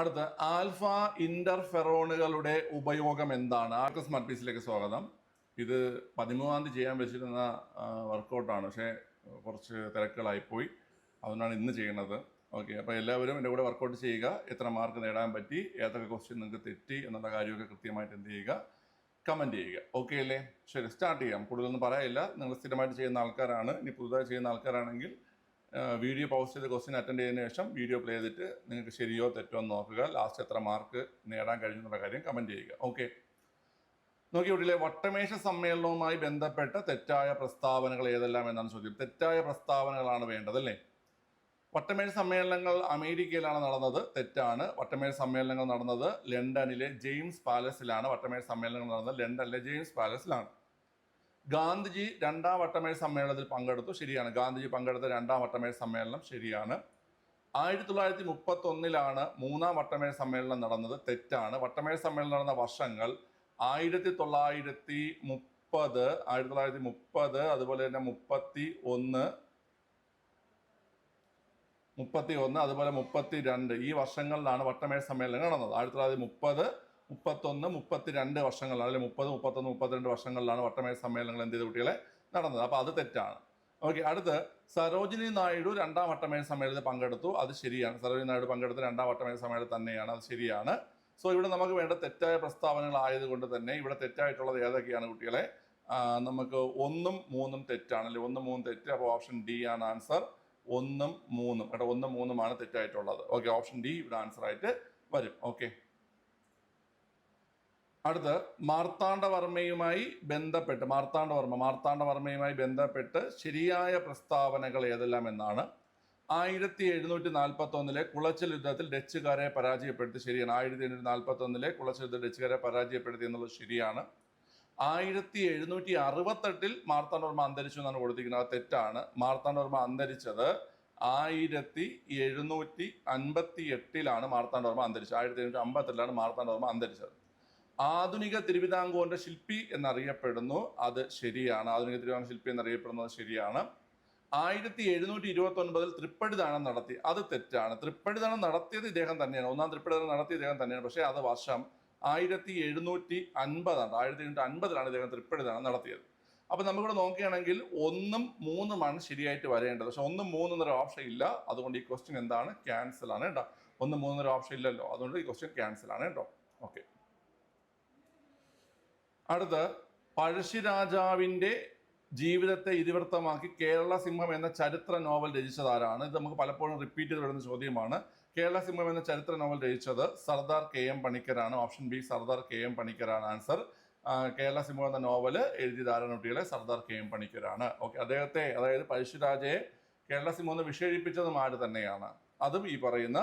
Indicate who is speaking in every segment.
Speaker 1: അടുത്ത ആൽഫ ഇന്റർഫെറോണുകളുടെ ഉപയോഗം എന്താണ്? ആർക്കും സ്മാർട്ട് പീസിലേക്ക് സ്വാഗതം. ഇത് പതിമൂന്നാം തീയതി ചെയ്യാൻ വെച്ചിരുന്ന വർക്കൗട്ടാണ്. പക്ഷേ കുറച്ച് തിരക്കുകളായിപ്പോയി. അതുകൊണ്ടാണ് ഇന്ന് ചെയ്യുന്നത്. ഓക്കെ അപ്പോൾ എല്ലാവരും എന്റെ കൂടെ വർക്കൗട്ട് ചെയ്യുക. എത്ര മാർക്ക് നേടാൻ പറ്റി ഏതൊക്കെ ക്വസ്റ്റ്യൻ നിങ്ങൾക്ക് തെറ്റി എന്നുള്ള കാര്യമൊക്കെ കൃത്യമായിട്ട് എന്ത് ചെയ്യുക കമന്റ് ചെയ്യുക. ഓക്കെ അല്ലേ? ശരി സ്റ്റാർട്ട് ചെയ്യാം. കൂടുതലൊന്നും പറയില്ല നിങ്ങൾ സ്ഥിരമായിട്ട് ചെയ്യുന്ന ആൾക്കാരാണ്. ഇനി പുതുതായി ചെയ്യുന്ന ആൾക്കാരാണെങ്കിൽ വീഡിയോ പോസ്റ്റ് ചെയ്ത് ക്വസ്റ്റ്യൻ അറ്റൻഡ് ചെയ്തതിന് ശേഷം വീഡിയോ പ്ലേ ചെയ്തിട്ട് നിങ്ങൾക്ക് ശരിയോ തെറ്റോ എന്ന് നോക്കുക. ലാസ്റ്റ് എത്ര മാർക്ക് നേടാൻ കഴിഞ്ഞു എന്നുള്ള കാര്യം കമന്റ് ചെയ്യുക. ഓക്കെ നോക്കിയോട്ടില്ലേ വട്ടമേശ സമ്മേളനവുമായി ബന്ധപ്പെട്ട തെറ്റായ പ്രസ്താവനകൾ ഏതെല്ലാം എന്നാണ് ചോദ്യം. തെറ്റായ പ്രസ്താവനകളാണ് വേണ്ടത് അല്ലേ? വട്ടമേശ സമ്മേളനങ്ങൾ അമേരിക്കയിലാണ് നടന്നത്. തെറ്റാണ്. വട്ടമേശ സമ്മേളനങ്ങൾ നടന്നത് ലണ്ടനിലെ ജെയിംസ് പാലസിലാണ്. വട്ടമേശ സമ്മേളനങ്ങൾ നടന്നത് ലണ്ടനിലെ ജെയിംസ് പാലസിലാണ്. ഗാന്ധിജി രണ്ടാം വട്ടമേഴ് സമ്മേളനത്തിൽ പങ്കെടുത്തു. ശരിയാണ്. ഗാന്ധിജി പങ്കെടുത്ത രണ്ടാം വട്ടമേഴ് സമ്മേളനം ശരിയാണ്. ആയിരത്തി തൊള്ളായിരത്തി മുപ്പത്തി ഒന്നിലാണ് മൂന്നാം വട്ടമേഴ് സമ്മേളനം നടന്നത്. തെറ്റാണ്. വട്ടമേഴ് സമ്മേളനം നടന്ന വർഷങ്ങൾ ആയിരത്തി തൊള്ളായിരത്തി മുപ്പത് ആയിരത്തി തൊള്ളായിരത്തി മുപ്പത് അതുപോലെ തന്നെ മുപ്പത്തി ഒന്ന് മുപ്പത്തി ഒന്ന് അതുപോലെ മുപ്പത്തി രണ്ട് ഈ വർഷങ്ങളിലാണ് വട്ടമേഴ് സമ്മേളനം നടന്നത്. ആയിരത്തി തൊള്ളായിരത്തി മുപ്പത് മുപ്പത്തൊന്ന് മുപ്പത്തി രണ്ട് വർഷങ്ങളിലാണ് അല്ലെങ്കിൽ മുപ്പത് മുപ്പത്തൊന്ന് മുപ്പത്തിരണ്ട് വർഷങ്ങളിലാണ് വട്ടമേ സമ്മേളനങ്ങൾ എന്ത് ചെയ്ത കുട്ടികളെ? നടന്നത്. അപ്പോൾ അത് തെറ്റാണ്. ഓക്കെ അടുത്ത് സരോജിനി നായിഡു രണ്ടാം വട്ടമേ സമ്മേളനത്തിൽ പങ്കെടുത്തു. അത് ശരിയാണ്. സരോജിനി നായിഡു പങ്കെടുത്ത രണ്ടാം വട്ടമേ സമ്മേളനം തന്നെയാണ്. അത് ശരിയാണ്. സോ ഇവിടെ നമുക്ക് വേണ്ട തെറ്റായ പ്രസ്താവനകൾ ആയതുകൊണ്ട് തന്നെ ഇവിടെ തെറ്റായിട്ടുള്ളത് ഏതൊക്കെയാണ് കുട്ടികളെ? നമുക്ക് ഒന്നും മൂന്നും തെറ്റാണ്. അല്ലെ ഒന്നും മൂന്നും തെറ്റ് അപ്പോൾ ഓപ്ഷൻ ഡി ആണ് ആൻസർ. ഒന്നും മൂന്നും. കേട്ടോ ഒന്നും മൂന്നുമാണ് തെറ്റായിട്ടുള്ളത്. ഓക്കെ ഓപ്ഷൻ ഡി ഇവിടെ ആൻസർ ആയിട്ട് വരും. ഓക്കെ. അടുത്ത് മാർത്താണ്ഡവർമ്മയുമായി ബന്ധപ്പെട്ട് മാർത്താണ്ഡവർമ്മ മാർത്താണ്ഡവർമ്മയുമായി ബന്ധപ്പെട്ട് ശരിയായ പ്രസ്താവനകൾ ഏതെല്ലാം എന്നാണ് ആയിരത്തി എഴുന്നൂറ്റി നാൽപ്പത്തി ഒന്നിലെ കുളച്ചൽ യുദ്ധത്തിൽ ഡച്ചുകാരെ പരാജയപ്പെടുത്തി ശരിയാണ്. ആയിരത്തി എഴുന്നൂറ്റി നാൽപ്പത്തി ഒന്നിലെ കുളച്ചൽ യുദ്ധത്തിൽ ഡച്ചുകാരെ പരാജയപ്പെടുത്തി എന്നുള്ളത് ശരിയാണ്. ആയിരത്തി എഴുന്നൂറ്റി അറുപത്തെട്ടിൽ മാർത്താണ്ഡവർമ്മ അന്തരിച്ചു എന്നാണ് കൊടുത്തിരിക്കുന്നത്. അത് തെറ്റാണ്. മാർത്താണ്ഡവർമ്മ അന്തരിച്ചത് ആയിരത്തി എഴുന്നൂറ്റി അൻപത്തി എട്ടിലാണ് മാർത്താണ്ഡവർമ്മ അന്തരിച്ചത്. ആയിരത്തി എഴുന്നൂറ്റി അമ്പത്തെട്ടിലാണ് മാർത്താണ്ഡവർമ്മ അന്തരിച്ചത്. ആധുനിക തിരുവിതാംകൂറിന്റെ ശില്പി എന്നറിയപ്പെടുന്നു. അത് ശരിയാണ്. ആധുനിക തിരുവിതാംകൂർ ശില്പി എന്നറിയപ്പെടുന്നത് ശരിയാണ്. ആയിരത്തി എഴുന്നൂറ്റി ഇരുപത്തി ഒൻപതിൽ തൃപ്പടിദാനം നടത്തി. അത് തെറ്റാണ്. തൃപ്പടിദാനം നടത്തിയത് ഇദ്ദേഹം തന്നെയാണ്. ഒന്നാം തൃപ്പടിദാനം നടത്തിയ ഇദ്ദേഹം തന്നെയാണ്. പക്ഷേ അത് വർഷം ആയിരത്തി എഴുന്നൂറ്റി അൻപതാണ്. ആയിരത്തി എഴുന്നൂറ്റി അൻപതിലാണ് ഇദ്ദേഹം തൃപ്പടിദാനം നടത്തിയത്. അപ്പം നമുക്കിവിടെ നോക്കുകയാണെങ്കിൽ ഒന്നും മൂന്നുമാണ് ശരിയായിട്ട് വരേണ്ടത്. പക്ഷെ ഒന്നും മൂന്നും ഒരു ഓപ്ഷൻ ഇല്ല. അതുകൊണ്ട് ഈ ക്വസ്റ്റ്യൻ എന്താണ്? ക്യാൻസൽ ആണ് കേട്ടോ. ഒന്നും മൂന്നൊരു ഓപ്ഷൻ ഇല്ലല്ലോ. അതുകൊണ്ട് ഈ ക്വസ്റ്റ്യൻ ക്യാൻസൽ ആണ് കേട്ടോ. ഓക്കെ അടുത്ത് പഴശ്ശിരാജാവിന്റെ ജീവിതത്തെ ഇതിവൃത്തമാക്കി കേരള സിംഹം എന്ന ചരിത്ര നോവൽ രചിച്ചത് ആരാണ്? ഇത് നമുക്ക് പലപ്പോഴും റിപ്പീറ്റ് ചെയ്ത് വരുന്ന ചോദ്യമാണ്. കേരള സിംഹം എന്ന ചരിത്ര നോവൽ രചിച്ചത് Sardar K M പണിക്കരാണ്. Option B Sardar K M പണിക്കരാണ് answer Kerala Simham എന്ന നോവൽ എഴുതിയ ധാരണകുട്ടികളെ സർദാർ കെ എം പണിക്കരാണ്. ഓക്കെ അദ്ദേഹത്തെ അതായത് പഴശ്ശിരാജയെ കേരള സിംഹം എന്ന് വിശേഷിപ്പിച്ചതും ആര് തന്നെയാണ്? അതും ഈ പറയുന്ന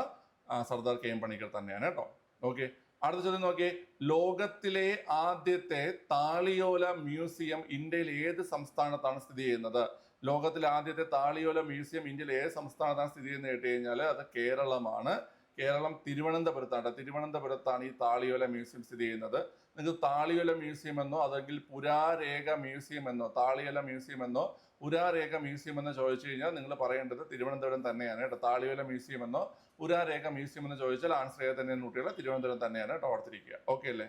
Speaker 1: സർദാർ കെ എം പണിക്കർ തന്നെയാണ് കേട്ടോ. ഓക്കെ അടുത്ത ചോദ്യം നോക്കിയേ. ലോകത്തിലെ ആദ്യത്തെ താളിയോല മ്യൂസിയം ഇന്ത്യയിൽ ഏത് സംസ്ഥാനത്താണ് സ്ഥിതി ചെയ്യുന്നത്? ലോകത്തിലെ ആദ്യത്തെ താളിയോല മ്യൂസിയം ഇന്ത്യയിൽ ഏത് സംസ്ഥാനത്താണ് സ്ഥിതി ചെയ്യുന്നത് കേട്ട് കഴിഞ്ഞാൽ അത് കേരളമാണ്. കേരളം തിരുവനന്തപുരത്താണ്. തിരുവനന്തപുരത്താണ് ഈ താളിയോല മ്യൂസിയം സ്ഥിതി ചെയ്യുന്നത്. നിങ്ങൾക്ക് താളിയോല മ്യൂസിയം എന്നോ അല്ലെങ്കിൽ പുരാരേഖ മ്യൂസിയം എന്നോ താളിയോല മ്യൂസിയം എന്നോ പുരാരേഖ മ്യൂസിയം എന്നോ ചോദിച്ചു കഴിഞ്ഞാൽ നിങ്ങൾ പറയേണ്ടത് തിരുവനന്തപുരം തന്നെയാണ് കേട്ടോ. താളിയോല മ്യൂസിയം എന്നോ പുരാരേഖ മ്യൂസിയം എന്ന് ചോദിച്ചാൽ ആൻസർ ചെയ്യാൻ തന്നെ കുട്ടികളെ തിരുവനന്തപുരം തന്നെയാണ് കേട്ടോ ഓർത്തിരിക്കുക. ഓക്കെ അല്ലേ?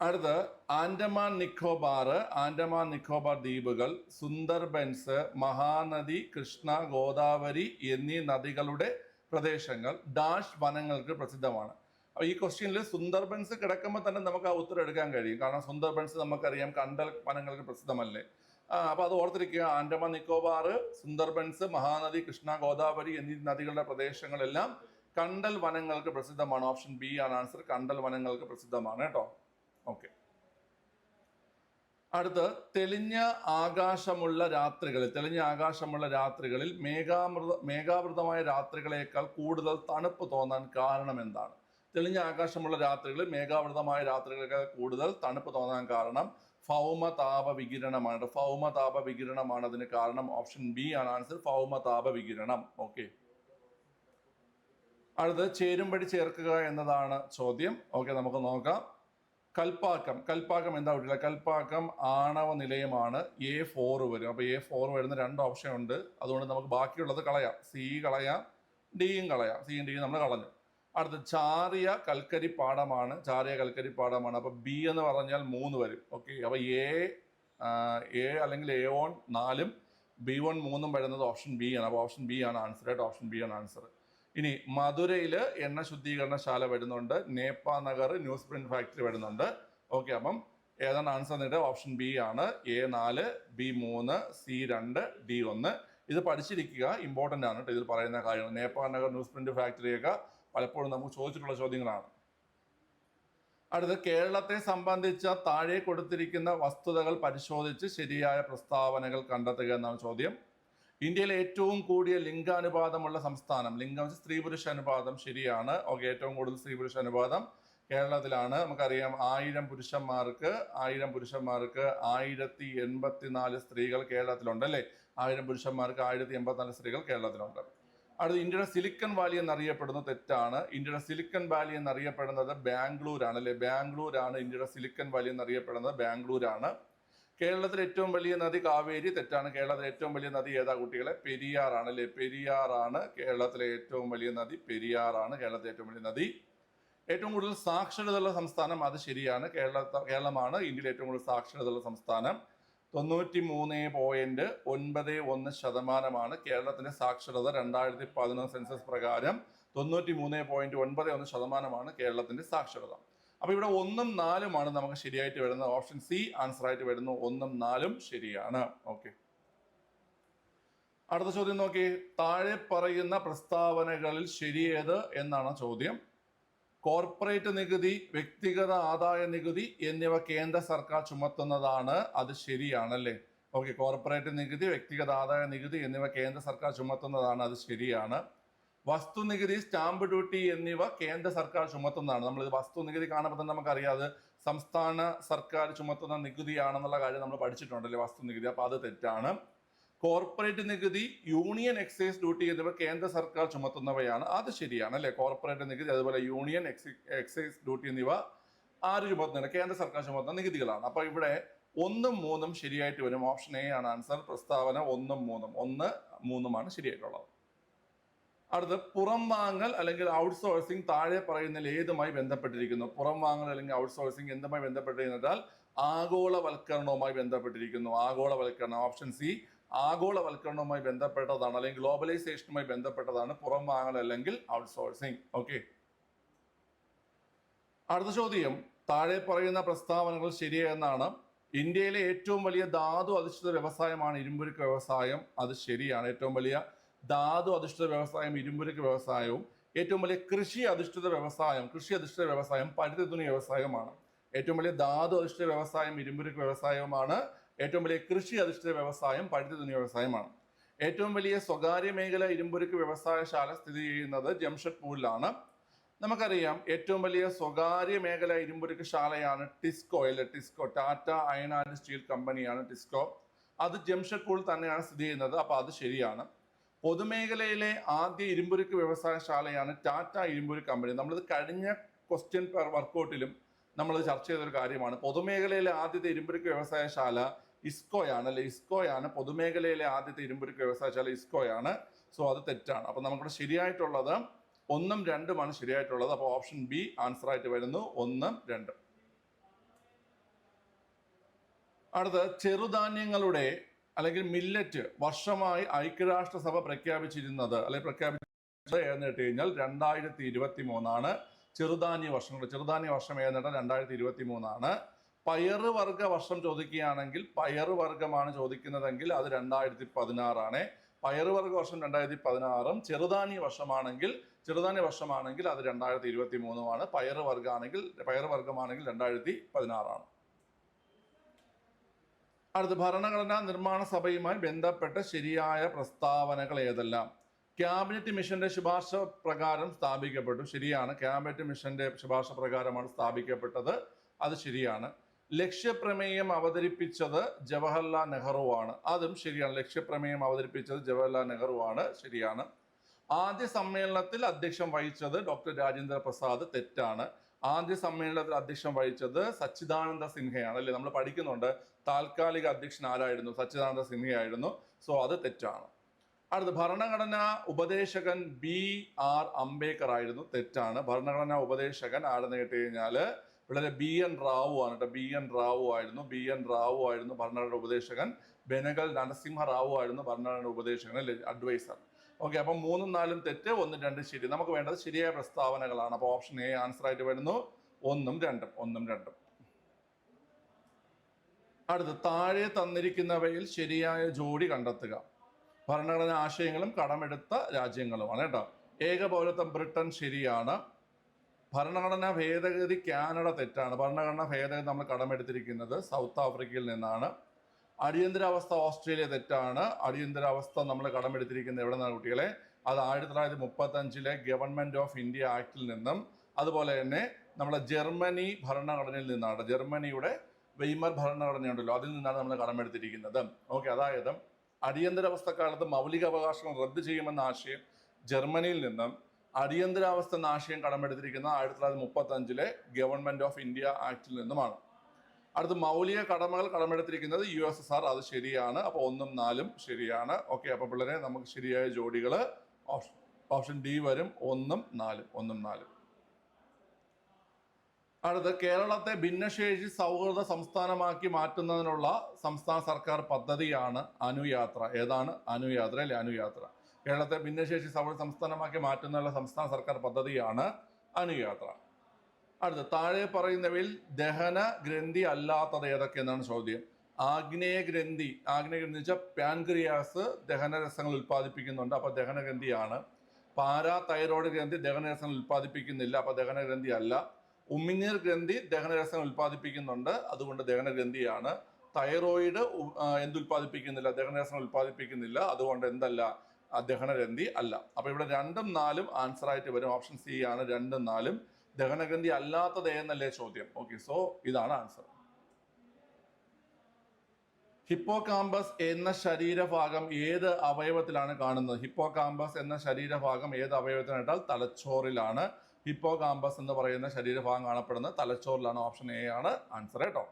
Speaker 1: അടുത്ത് ആൻഡമാൻ നിക്കോബാർ ആൻഡമാൻ നിക്കോബാർ ദ്വീപുകൾ സുന്ദർബൻസ് മഹാനദി കൃഷ്ണ ഗോദാവരി എന്നീ നദികളുടെ പ്രദേശങ്ങൾ ഡാഷ് വനങ്ങൾക്ക് പ്രസിദ്ധമാണ്. അപ്പോൾ ഈ ക്വസ്റ്റ്യനിൽ സുന്ദർബൻസ് കിടക്കുമ്പോൾ തന്നെ നമുക്ക് ആ ഉത്തരം എടുക്കാൻ കഴിയും. കാരണം സുന്ദർബൻസ് നമുക്കറിയാം കണ്ടൽ വനങ്ങൾക്ക് പ്രസിദ്ധമല്ലേ. അപ്പൊ അപ്പോൾ അത് ഓർത്തിരിക്കുക. ആൻഡമാൻ നിക്കോബാർ സുന്ദർബൻസ് മഹാനദി കൃഷ്ണ ഗോദാവരി എന്നീ നദികളുടെ പ്രദേശങ്ങളെല്ലാം കണ്ടൽ വനങ്ങൾക്ക് പ്രസിദ്ധമാണ്. ഓപ്ഷൻ ബി ആണ് ആൻസർ. കണ്ടൽ വനങ്ങൾക്ക് പ്രസിദ്ധമാണ് കേട്ടോ. ഓക്കെ. അടുത്ത് തെളിഞ്ഞ ആകാശമുള്ള രാത്രികളിൽ തെളിഞ്ഞ ആകാശമുള്ള രാത്രികളിൽ മേഘാമൃത മേഘാവൃതമായ രാത്രികളേക്കാൾ കൂടുതൽ തണുപ്പ് തോന്നാൻ കാരണം എന്താണ്? തെളിഞ്ഞ ആകാശമുള്ള രാത്രികളിൽ മേഘാവൃതമായ രാത്രികളേക്കാൾ കൂടുതൽ തണുപ്പ് തോന്നാൻ കാരണം ഭൗമതാപ വികിരണമാണ്. ഭൗമതാപ വികിരണമാണ് അതിന് കാരണം. ഓപ്ഷൻ ബി ആണ് ആൻസർ. ഭൗമതാപ വികിരണം. ഓക്കെ. അടുത്ത് ചേരുംപടി ചേർക്കുക എന്നതാണ് ചോദ്യം. ഓക്കെ നമുക്ക് നോക്കാം. കൽപ്പാക്കം. കൽപ്പാക്കം എന്താ കുട്ടികളെ കൽപ്പാക്കം ആണവ നിലയമാണ്. എ ഫോർ വരും. അപ്പോൾ എ ഫോർ വരുന്ന രണ്ട് ഓപ്ഷൻ ഉണ്ട്. അതുകൊണ്ട് നമുക്ക് ബാക്കിയുള്ളത് കളയാം. സി കളയാം. ഡിയും കളയാം. സിയും ഡിയും നമ്മൾ കളഞ്ഞു. അടുത്ത് ചാറിയ കൽക്കരി പാടമാണ് ചാറിയ കൽക്കരി പാടമാണ് അപ്പൊ ബി എന്ന് പറഞ്ഞാൽ മൂന്ന് വരും. ഓക്കെ അപ്പോൾ എ എ അല്ലെങ്കിൽ എ ഓൺ നാലും ബി വൺ മൂന്നും വരുന്നത് ഓപ്ഷൻ ബി ആണ്. അപ്പോൾ ഓപ്ഷൻ ബി ആണ് ആൻസർ ആയിട്ട് ഓപ്ഷൻ ബി ആണ് ആൻസർ ഇനി മധുരയിൽ എണ്ണ ശുദ്ധീകരണശാല വരുന്നുണ്ട്. നേപ്പ നഗർ ന്യൂസ് പ്രിന്റ് ഫാക്ടറി വരുന്നുണ്ട്. ഓക്കെ അപ്പം ഏതാണ് ആൻസർ എന്നിട്ട് ഓപ്ഷൻ ബി ആണ്. എ നാല് ബി മൂന്ന് സി രണ്ട് ഡി ഒന്ന് ഇത് പഠിച്ചിരിക്കുക ഇമ്പോർട്ടന്റ് ആണ് കേട്ടോ. ഇതിൽ പറയുന്ന കാര്യങ്ങൾ. നേപ്പാൾ നഗർ ന്യൂസ് പ്രിന്റ് ഫാക്ടറിയൊക്കെ പലപ്പോഴും നമുക്ക് ചോദിച്ചിട്ടുള്ള ചോദ്യങ്ങളാണ്. അടുത്ത് കേരളത്തെ സംബന്ധിച്ച താഴെ കൊടുത്തിരിക്കുന്ന വസ്തുതകൾ പരിശോധിച്ച് ശരിയായ പ്രസ്താവനകൾ കണ്ടെത്തുക എന്നാണ് ചോദ്യം. ഇന്ത്യയിലെ ഏറ്റവും കൂടിയ ലിംഗാനുപാതമുള്ള സംസ്ഥാനം ലിംഗം സ്ത്രീ പുരുഷ അനുപാതം ശരിയാണ്. ഓക്കെ ഏറ്റവും കൂടുതൽ സ്ത്രീ പുരുഷ അനുപാതം കേരളത്തിലാണ്. നമുക്കറിയാം ആയിരം പുരുഷന്മാർക്ക് ആയിരം പുരുഷന്മാർക്ക് ആയിരത്തി എൺപത്തിനാല് സ്ത്രീകൾ കേരളത്തിലുണ്ട് അല്ലേ? ആയിരം പുരുഷന്മാർക്ക് ആയിരത്തി എൺപത്തിനാല് സ്ത്രീകൾ കേരളത്തിലുണ്ട്. അടുത്ത ഇന്ത്യയുടെ സിലിക്കൺ വാലി എന്നറിയപ്പെടുന്നത് തെറ്റാണ്. ഇന്ത്യയുടെ സിലിക്കൺ വാലി എന്നറിയപ്പെടുന്നത് ബാംഗ്ലൂരാണ് അല്ലെ? ബാംഗ്ലൂരാണ് ഇന്ത്യയുടെ സിലിക്കൺ വാലി എന്നറിയപ്പെടുന്നത്. ബാംഗ്ലൂരാണ്. കേരളത്തിലെ ഏറ്റവും വലിയ നദി കാവേരി തെറ്റാണ്. കേരളത്തിലെ ഏറ്റവും വലിയ നദി ഏതാ കുട്ടികളെ? പെരിയാറാണ് അല്ലെ? പെരിയാറാണ് കേരളത്തിലെ ഏറ്റവും വലിയ നദി. പെരിയാറാണ് കേരളത്തിലെ ഏറ്റവും വലിയ നദി. ഏറ്റവും കൂടുതൽ സാക്ഷരതയുള്ള സംസ്ഥാനം അത് ശരിയാണ്. കേരള കേരളമാണ് ഇന്ത്യയിലെ ഏറ്റവും കൂടുതൽ സാക്ഷരതയുള്ള സംസ്ഥാനം. തൊണ്ണൂറ്റി മൂന്ന് പോയിന്റ് ഒൻപത് ഒന്ന് ശതമാനമാണ് കേരളത്തിന്റെ സാക്ഷരത രണ്ടായിരത്തി പതിനൊന്ന് സെൻസസ് പ്രകാരം തൊണ്ണൂറ്റി മൂന്ന് പോയിന്റ് ഒൻപത് ഒന്ന് ശതമാനമാണ് കേരളത്തിന്റെ സാക്ഷരത. അപ്പൊ ഇവിടെ ഒന്നും നാലുമാണ് നമുക്ക് ശരിയായിട്ട് വരുന്നത്. ഓപ്ഷൻ സി ആൻസർ ആയിട്ട് വരുന്നു. ഒന്നും നാലും ശരിയാണ്. ഓക്കെ. അടുത്ത ചോദ്യം നോക്കി. താഴെ പറയുന്ന പ്രസ്താവനകളിൽ ശരിയേത് എന്നാണ് ചോദ്യം. കോർപ്പറേറ്റ് നികുതി വ്യക്തിഗത ആദായ നികുതി എന്നിവ കേന്ദ്ര സർക്കാർ ചുമത്തുന്നതാണ്. അത് ശരിയാണല്ലേ? ഓക്കെ കോർപ്പറേറ്റ് നികുതി വ്യക്തിഗത ആദായ നികുതി എന്നിവ കേന്ദ്ര സർക്കാർ ചുമത്തുന്നതാണ്. അത് ശരിയാണ്. വസ്തുനികുതി സ്റ്റാമ്പ് ഡ്യൂട്ടി എന്നിവ കേന്ദ്ര സർക്കാർ ചുമത്തുന്നതാണ്. നമ്മൾ വസ്തുനികുതി കാണുമ്പോൾ തന്നെ നമുക്കറിയാം സംസ്ഥാന സർക്കാർ ചുമത്തുന്ന നികുതിയാണെന്നുള്ള കാര്യം നമ്മൾ പഠിച്ചിട്ടുണ്ടല്ലേ? വസ്തുനികുതി അപ്പൊ അത് തെറ്റാണ്. കോർപ്പറേറ്റ് നികുതി യൂണിയൻ എക്സൈസ് ഡ്യൂട്ടി എന്നിവ കേന്ദ്ര സർക്കാർ ചുമത്തുന്നവയാണ്. അത് ശരിയാണ് അല്ലെ? കോർപ്പറേറ്റ് നികുതി അതുപോലെ യൂണിയൻ എക്സൈസ് ഡ്യൂട്ടി എന്നിവ ആര് ചുമത്തുന്നുണ്ട് കേന്ദ്ര സർക്കാർ ചുമത്തുന്ന നികുതികളാണ്. അപ്പൊ ഇവിടെ ഒന്നും മൂന്നും ശരിയായിട്ട് വരും. ഓപ്ഷൻ എ ആണ് ആൻസർ. പ്രസ്താവന ഒന്നും മൂന്നും. ഒന്ന് മൂന്നുമാണ് ശരിയായിട്ടുള്ളത്. അടുത്ത് പുറം വാങ്ങൽ അല്ലെങ്കിൽ ഔട്ട്സോഴ്സിംഗ് താഴെ പറയുന്നതിൽ ഏതുമായി ബന്ധപ്പെട്ടിരിക്കുന്നു? പുറം വാങ്ങൽ അല്ലെങ്കിൽ ഔട്ട്സോഴ്സിംഗ് എന്തുമായി ബന്ധപ്പെട്ടിരിക്കുന്നതാൽ ആഗോളവൽക്കരണവുമായി ബന്ധപ്പെട്ടിരിക്കുന്നു. ആഗോളവൽക്കരണം. ഓപ്ഷൻ സി ആഗോളവൽക്കരണവുമായി ബന്ധപ്പെട്ടതാണ് അല്ലെങ്കിൽ ഗ്ലോബലൈസേഷനുമായി ബന്ധപ്പെട്ടതാണ് പുറം വാങ്ങൽ അല്ലെങ്കിൽ ഔട്ട്സോഴ്സിംഗ് ഓക്കെ. അടുത്ത ചോദ്യം താഴെ പറയുന്ന പ്രസ്താവനകൾ ശരിയെന്നാണ്. ഇന്ത്യയിലെ ഏറ്റവും വലിയ ധാതു അധിഷ്ഠിത വ്യവസായമാണ് ഇരുമ്പുരുക്ക് വ്യവസായം. അത് ശരിയാണ്. ഏറ്റവും വലിയ ധാതു അധിഷ്ഠിത വ്യവസായം ഇരുമ്പുരുക്ക് വ്യവസായവും ഏറ്റവും വലിയ കൃഷി അധിഷ്ഠിത വ്യവസായം കൃഷി അധിഷ്ഠിത വ്യവസായം പരുത്തി തുണി വ്യവസായമാണ് ഏറ്റവും വലിയ ധാതു അധിഷ്ഠിത വ്യവസായം ഇരുമ്പുരുക്ക് വ്യവസായവുമാണ്. ഏറ്റവും വലിയ കൃഷി അധിഷ്ഠിത വ്യവസായം തുണി വ്യവസായമാണ്. ഏറ്റവും വലിയ സ്വകാര്യ മേഖല ഇരുമ്പുരുക്ക് വ്യവസായശാല സ്ഥിതി ചെയ്യുന്നത് ജംഷഡ്പൂരിലാണ്. നമുക്കറിയാം ഏറ്റവും വലിയ സ്വകാര്യ മേഖല ഇരുമ്പുരുക്ക് ശാലയാണ് ടിസ്കോ അല്ലെ TISCO? Tata iron and steel കമ്പനിയാണ് ടിസ്കോ. അത് ജംഷഡ്പൂരിൽ തന്നെയാണ് സ്ഥിതി ചെയ്യുന്നത്. അപ്പോൾ അത് ശരിയാണ്. പൊതുമേഖലയിലെ ആദ്യ ഇരുമ്പുരുക്ക് വ്യവസായശാലയാണ് ടാറ്റ ഇരുമ്പുരുക്ക് കമ്പനി. നമ്മളിത് കഴിഞ്ഞ ക്വസ്റ്റ്യൻ വർക്കൗട്ടിലും നമ്മൾ ചർച്ച ചെയ്തൊരു കാര്യമാണ്. പൊതുമേഖലയിലെ ആദ്യത്തെ ഇരുമ്പുരുക്ക് വ്യവസായശാല ഇസ്കോയാണ് അല്ലെ ഇസ്കോയാണ് പൊതുമേഖലയിലെ ആദ്യത്തെ ഇരുമ്പുരുക്ക് വ്യവസായശാല ഇസ്കോയാണ്. സോ അത് തെറ്റാണ്. അപ്പൊ നമുക്കിവിടെ ശരിയായിട്ടുള്ളത് ഒന്നും രണ്ടുമാണ് ശരിയായിട്ടുള്ളത്. അപ്പോൾ ഓപ്ഷൻ ബി ആൻസർ ആയിട്ട് വരുന്നു. ഒന്നും രണ്ടും. അടുത്ത് ചെറുധാന്യങ്ങളുടെ അല്ലെങ്കിൽ മില്ലറ്റ് വർഷമായി ഐക്യരാഷ്ട്രസഭ പ്രഖ്യാപിച്ചിരുന്നത് അല്ലെങ്കിൽ പ്രഖ്യാപിച്ചത് ഏതെന്ന് കേട്ട് കഴിഞ്ഞാൽ രണ്ടായിരത്തി ഇരുപത്തി മൂന്നാണ് ചെറുധാന്യ വർഷങ്ങൾ. ചെറുധാന്യ വർഷം ഏതെന്ന് രണ്ടായിരത്തി ഇരുപത്തി മൂന്നാണ് പയറ് വർഗ വർഷം ചോദിക്കുകയാണെങ്കിൽ പയറ് വർഗമാണ് ചോദിക്കുന്നതെങ്കിൽ അത് രണ്ടായിരത്തി പതിനാറാണ് പയറ് വർഗ വർഷം രണ്ടായിരത്തി പതിനാറും ചെറുധാന്യ വർഷമാണെങ്കിൽ ചെറുധാന്യ വർഷമാണെങ്കിൽ അത് രണ്ടായിരത്തി ഇരുപത്തി മൂന്നുമാണ് പയറ് വർഗമാണെങ്കിൽ പയറ് വർഗമാണെങ്കിൽ രണ്ടായിരത്തി പതിനാറാണ് അടുത്ത ഭരണഘടനാ നിർമ്മാണ സഭയുമായി ബന്ധപ്പെട്ട ശരിയായ പ്രസ്താവനകൾ ഏതെല്ലാം? ക്യാബിനറ്റ് മിഷന്റെ ശുപാർശ പ്രകാരം സ്ഥാപിക്കപ്പെട്ടു. ശരിയാണ്. ക്യാബിനറ്റ് മിഷന്റെ ശുപാർശ പ്രകാരമാണ് സ്ഥാപിക്കപ്പെട്ടത്. അത് ശരിയാണ്. ലക്ഷ്യപ്രമേയം അവതരിപ്പിച്ചത് ജവഹർലാൽ നെഹ്റു ആണ് അതും ശരിയാണ്. ലക്ഷ്യപ്രമേയം അവതരിപ്പിച്ചത് ജവഹർലാൽ നെഹ്റു ആണ് ശരിയാണ്. ആദ്യ സമ്മേളനത്തിൽ അധ്യക്ഷം വഹിച്ചത് ഡോക്ടർ രാജേന്ദ്ര പ്രസാദ് തെറ്റാണ്. ആദ്യ സമ്മേളനത്തിൽ അധ്യക്ഷം വഹിച്ചത് സച്ചിദാനന്ദ സിൻഹയാണ്. അല്ലേ? നമ്മൾ പഠിക്കുന്നുണ്ട്. താൽക്കാലിക അധ്യക്ഷൻ ആരായിരുന്നു? സച്ചിദാനന്ദ സിൻഹയായിരുന്നു. സോ അത് തെറ്റാണ്. അടുത്ത ഭരണഘടനാ ഉപദേശകൻ ബി ആർ അംബേദ്കർ ആയിരുന്നു തെറ്റാണ്. ഭരണഘടനാ ഉപദേശകൻ ആരെന്ന് കേട്ട് വളരെ ബി എൻ റാവു ആണ് കേട്ടോ. ബി എൻ റാവു ആയിരുന്നു. ബി എൻ റാവു ആയിരുന്നു ഭരണഘടന ഉപദേശകൻ. ബെനഗൽ നരസിംഹ റാവു ആയിരുന്നു ഭരണഘടന ഉപദേശകൻ അല്ലെ? അഡ്വൈസർ ഓക്കെ അപ്പം മൂന്നും നാലും തെറ്റ് ഒന്നും രണ്ടും ശരി. നമുക്ക് വേണ്ടത് ശരിയായ പ്രസ്താവനകളാണ്. അപ്പോൾ ഓപ്ഷൻ എ ആൻസർ ആയിട്ട് വരുന്നു. ഒന്നും രണ്ടും ഒന്നും രണ്ടും. അടുത്ത് താഴെ തന്നിരിക്കുന്നവയിൽ ശരിയായ ജോഡി കണ്ടെത്തുക. ഭരണഘടനാ ആശയങ്ങളും കടമെടുത്ത രാജ്യങ്ങളുമാണ് കേട്ടോ. ഏകപൗരത്വം ബ്രിട്ടൻ ശരിയാണ്. ഭരണഘടനാ ഭേദഗതി കാനഡ തെറ്റാണ്. ഭരണഘടനാ ഭേദഗതി നമ്മൾ കടമെടുത്തിരിക്കുന്നത് സൗത്ത് ആഫ്രിക്കയിൽ നിന്നാണ്. അടിയന്തരാവസ്ഥ ഓസ്ട്രേലിയ തെറ്റാണ്. അടിയന്തരാവസ്ഥ നമ്മൾ കടമെടുത്തിരിക്കുന്നത് എവിടെ നിന്നാണ് കുട്ടികളെ? അത് ആയിരത്തി തൊള്ളായിരത്തി മുപ്പത്തഞ്ചിലെ ഗവൺമെന്റ് ഓഫ് ഇന്ത്യ ആക്ടിൽ നിന്നും. അതുപോലെ തന്നെ നമ്മുടെ ജർമ്മനി ഭരണഘടനയിൽ നിന്നാണ്. ജർമ്മനിയുടെ വെയ്മർ ഭരണഘടനയുണ്ടല്ലോ അതിൽ നിന്നാണ് നമ്മൾ കടമെടുത്തിരിക്കുന്നത്. ഓക്കെ അതായത് അടിയന്തരാവസ്ഥ കാലത്ത് മൗലിക അവകാശങ്ങൾ റദ്ദ് ചെയ്യുമെന്ന ആശയം ജർമ്മനിയിൽ നിന്നും അടിയന്തരാവസ്ഥ എന്ന ആശയം കടമെടുത്തിരിക്കുന്ന ആയിരത്തി തൊള്ളായിരത്തി മുപ്പത്തി അഞ്ചിലെ ഗവൺമെന്റ് ഓഫ് ഇന്ത്യ ആക്ടിൽ നിന്നുമാണ്. അടുത്ത മൗലിക കടമകൾ കടമെടുത്തിരിക്കുന്നത് യു എസ് എസ് ആർ. അത് ശരിയാണ്. അപ്പോൾ ഒന്നും നാലും ശരിയാണ്. ഓക്കെ അപ്പോൾ പിള്ളേരെ നമുക്ക് ശരിയായ ജോഡികൾ ഓപ്ഷൻ ഓപ്ഷൻ ഡി വരും. ഒന്നും നാലും ഒന്നും നാലും. അടുത്ത് കേരളത്തെ ഭിന്നശേഷി സൗഹൃദ സംസ്ഥാനമാക്കി മാറ്റുന്നതിനുള്ള സംസ്ഥാന സർക്കാർ പദ്ധതിയാണ് അനുയാത്ര. ഏതാണ്? അനുയാത്ര അല്ലെ? അനുയാത്ര. കേരളത്തെ ഭിന്നശേഷി സൗഹൃദ സംസ്ഥാനമാക്കി മാറ്റുന്നതിനുള്ള സംസ്ഥാന സർക്കാർ പദ്ധതിയാണ് അനുയാത്ര. അടുത്ത താഴെ പറയുന്നവയിൽ ദഹന ഗ്രന്ഥി അല്ലാത്തത് ഏതൊക്കെയെന്നാണ് ചോദ്യം. ആഗ്നേയ ഗ്രന്ഥി ആഗ്നേയ ഗ്രന്ഥി വെച്ചാൽ പാൻക്രിയാസ് ദഹനരസങ്ങൾ ഉൽപ്പാദിപ്പിക്കുന്നുണ്ട് അപ്പോൾ ദഹനഗ്രന്ഥിയാണ് പാരാ തൈറോയ്ഡ് ഗ്രന്ഥി ദഹനരസങ്ങൾ ഉൽപ്പാദിപ്പിക്കുന്നില്ല അപ്പോൾ ദഹനഗ്രന്ഥി അല്ല. ഉമിനീർ ഗ്രന്ഥി ദഹനരസങ്ങൾ ഉൽപ്പാദിപ്പിക്കുന്നുണ്ട് അതുകൊണ്ട് ദഹനഗ്രന്ഥിയാണ് തൈറോയിഡ് എന്തുൽപ്പാദിപ്പിക്കുന്നില്ല ദഹനരസങ്ങൾ ഉൽപ്പാദിപ്പിക്കുന്നില്ല അതുകൊണ്ട് എന്തല്ല? ദഹനഗ്രന്ഥി അല്ല. അപ്പോൾ ഇവിടെ രണ്ടും നാലും ആൻസർ ആയിട്ട് വരും. ഓപ്ഷൻ സി ആണ് രണ്ടും നാലും. ദഹനഗ്രന്ഥി അല്ലാത്തത് എന്നല്ലേ ചോദ്യം? ഓക്കെ സോ ഇതാണ് ആൻസർ ഹിപ്പോകാമ്പസ് എന്ന ശരീരഭാഗം ഏത് അവയവത്തിലാണ് കാണുന്നത്? ഹിപ്പോകാമ്പസ് എന്ന ശരീരഭാഗം ഏത് അവയവത്തിനായിട്ടാൽ തലച്ചോറിലാണ്. ഹിപ്പോകാമ്പസ് എന്ന് പറയുന്ന ശരീരഭാഗം കാണപ്പെടുന്നത്. തലച്ചോറിലാണ്. ഓപ്ഷൻ എ ആണ് ആൻസർ കേട്ടോ.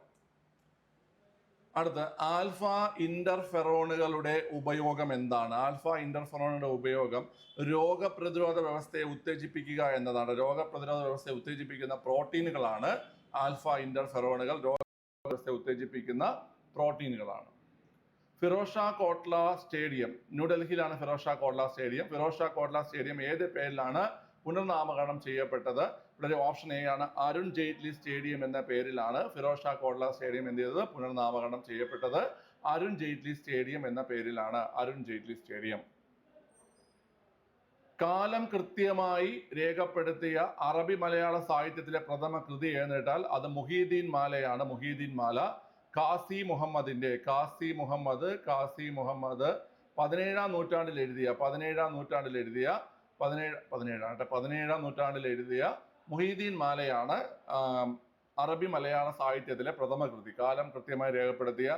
Speaker 1: അടുത്ത് ആൽഫ ഇന്റർഫെറോണുകളുടെ ഉപയോഗം എന്താണ്? ആൽഫ ഇന്റർഫെറോണുകളുടെ ഉപയോഗം രോഗപ്രതിരോധ വ്യവസ്ഥയെ ഉത്തേജിപ്പിക്കുക എന്നതാണ്. രോഗപ്രതിരോധ വ്യവസ്ഥയെ ഉത്തേജിപ്പിക്കുന്ന പ്രോട്ടീനുകളാണ് ആൽഫ ഇന്റർഫെറോണുകൾ. രോഗവ്യവസ്ഥയെ ഉത്തേജിപ്പിക്കുന്ന പ്രോട്ടീനുകളാണ്. ഫിറോഷ കോട്ട്ല സ്റ്റേഡിയം. ന്യൂഡൽഹിയിലാണ് ഫിറോഷ കോട്ട്ല സ്റ്റേഡിയം. ഫിറോഷ കോട്ട്ല സ്റ്റേഡിയം ഏത് പേരിലാണ് പുനർനാമകരണം ചെയ്യപ്പെട്ടത്? ഇവിടെ ഓപ്ഷൻ എ ആണ്. അരുൺ ജെയ്റ്റ്ലി സ്റ്റേഡിയം എന്ന പേരിലാണ് ഫിറോസ് ഷാ കോട്ട്ല സ്റ്റേഡിയം എന്ത് ചെയ്തത്? പുനർനാമകരണം ചെയ്യപ്പെട്ടത് അരുൺ ജെയ്റ്റ്ലി സ്റ്റേഡിയം എന്ന പേരിലാണ്. അരുൺ ജെയ്റ്റ്ലി സ്റ്റേഡിയം. കാലം കൃത്യമായി രേഖപ്പെടുത്തിയ അറബി മലയാള സാഹിത്യത്തിലെ പ്രഥമ കൃതി ഏന്നിട്ടാൽ അത് മുഹീദ്ദീൻ മാലയാണ്. മുഹീദ്ദീൻ മാല. കാസി മുഹമ്മദിന്റെ കാസി മുഹമ്മദ് കാസി മുഹമ്മദ്. പതിനേഴാം നൂറ്റാണ്ടിൽ എഴുതിയ പതിനേഴാം നൂറ്റാണ്ടിൽ എഴുതിയ പതിനേഴ് പതിനേഴാണ് പതിനേഴാം നൂറ്റാണ്ടിൽ എഴുതിയ മുഹീദ്ദീൻ മാലയാണ് അറബി മലയാള സാഹിത്യത്തിലെ പ്രഥമ കൃതി. കാലം കൃത്യമായി രേഖപ്പെടുത്തിയ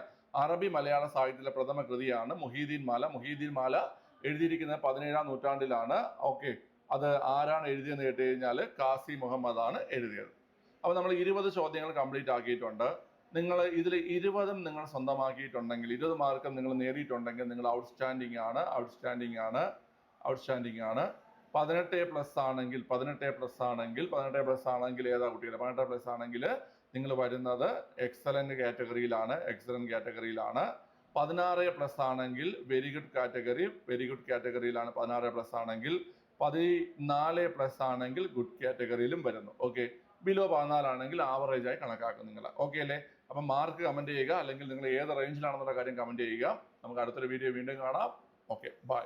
Speaker 1: അറബി മലയാള സാഹിത്യത്തിലെ പ്രഥമ കൃതിയാണ് മുഹീദ്ദീൻ മാല. മുഹീദ്ദീൻ മാല എഴുതിയിരിക്കുന്നത് പതിനേഴാം നൂറ്റാണ്ടിലാണ്. ഓക്കെ അത് ആരാണ് എഴുതിയെന്ന് കേട്ട് കഴിഞ്ഞാൽ കാസി മുഹമ്മദ് ആണ് എഴുതിയത്. അപ്പോൾ നമ്മൾ ഇരുപത് ചോദ്യങ്ങൾ കംപ്ലീറ്റ് ആക്കിയിട്ടുണ്ട്. നിങ്ങൾ ഇതിൽ ഇരുപതും നിങ്ങൾ സ്വന്തമാക്കിയിട്ടുണ്ടെങ്കിൽ ഇരുപത് മാർക്കും നിങ്ങൾ നേടിയിട്ടുണ്ടെങ്കിൽ നിങ്ങൾ ഔട്ട്സ്റ്റാൻഡിംഗ് ആണ് ഔട്ട്സ്റ്റാൻഡിംഗ് ആണ് ഔട്ട്സ്റ്റാൻഡിംഗ് ആണ്. പതിനെട്ട് പ്ലസ് ആണെങ്കിൽ പതിനെട്ട് പ്ലസ് ആണെങ്കിൽ പതിനെട്ട് പ്ലസ് ആണെങ്കിൽ ഏതാ കുട്ടികൾ പതിനെട്ട് പ്ലസ് ആണെങ്കിൽ നിങ്ങൾ വരുന്നത് എക്സലന്റ് കാറ്റഗറിയിലാണ് എക്സലന്റ് കാറ്റഗറിയിലാണ് പതിനാറ് പ്ലസ് ആണെങ്കിൽ very good category very good കാറ്റഗറിയിലാണ് പതിനാറ് പ്ലസ് ആണെങ്കിൽ പതിനാല് പ്ലസ് ആണെങ്കിൽ ഗുഡ് കാറ്റഗറിയിലും വരുന്നു. ഓക്കെ ബിലോ പതിനാലാണെങ്കിൽ ആവറേജ് ആയി കണക്കാക്കും നിങ്ങൾ. ഓക്കെ അല്ലേ? അപ്പം മാർക്ക് കമന്റ് ചെയ്യുക അല്ലെങ്കിൽ നിങ്ങൾ ഏത് റേഞ്ചിലാണെന്നുള്ള കാര്യം കമന്റ് ചെയ്യുക. നമുക്ക് അടുത്തൊരു വീഡിയോ വീണ്ടും കാണാം. Okay bye